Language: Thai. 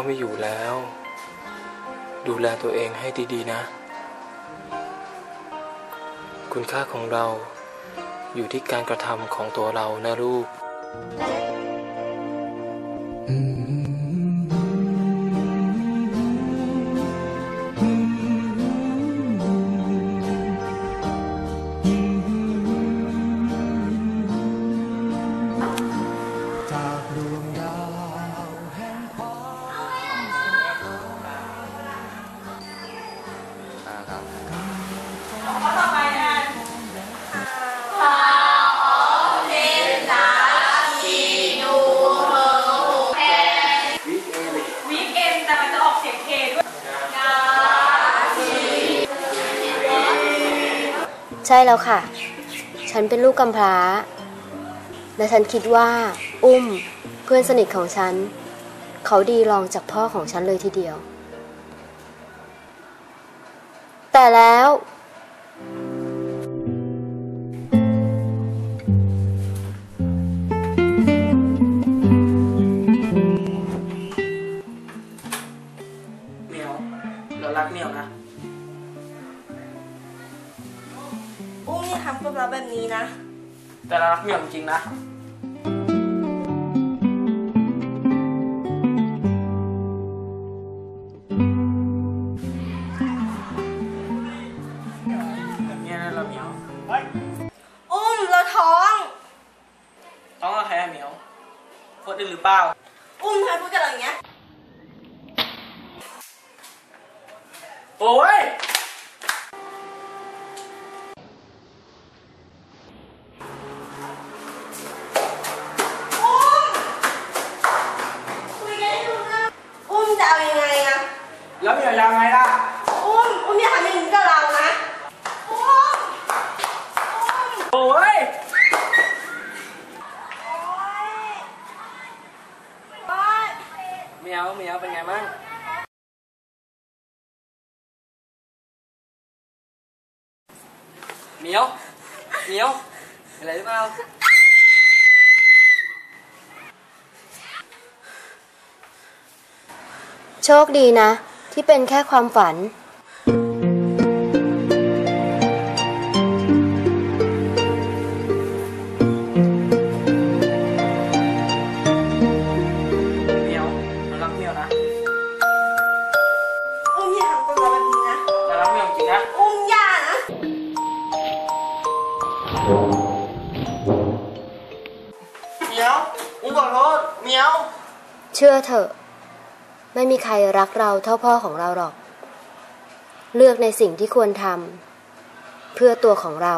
พ่อไม่อยู่แล้ว ดูแลตัวเองให้ดีๆนะ คุณค่าของเราอยู่ที่การกระทำของตัวเรานะลูกจาก ช่แล้วค่ะ ฉันเป็นลูกกำพร้า และฉันคิดว่า อุ้ม เพื่อนสนิทของฉัน เขาดีรองจากพ่อของฉันเลยทีเดียว แต่แล้ว อุ้มอย่าทำกับเราแบบนี้นะ แต่เรารักเหมียวจริงๆนะแบบนี้นะเราเหมียวอุ้มเราท้องท้องกับใครอะเหมียวคนอื่นหรือเปล่า อุ้มทำไมพูดกับเราอย่างเงี้ย โอ้ย เหมียวยังไงล่ะ อุ้ม อุ้มอย่าทำอย่างนี้กับเรานะ อุ้มโอ้ยโอ๊ยโอ๊ยเหมียวเหมียวเป็นไงบ้างเหมียวเหมียวเป็นอะไรหรือเปล่าโชคดีนะ ที่เป็นแค่ความฝันเหมียวเรารักเหมียวนะอุ้มอย่าทำกับเราแบบนี้นะ เรารักเหมียวจริงๆนะ อุ้มอย่านะเหมียวอุ้งขอโทษเหมียว เชื่อเถอะ ไม่มีใครรักเราเท่าพ่อของเราหรอก เลือกในสิ่งที่ควรทำเพื่อตัวของเรา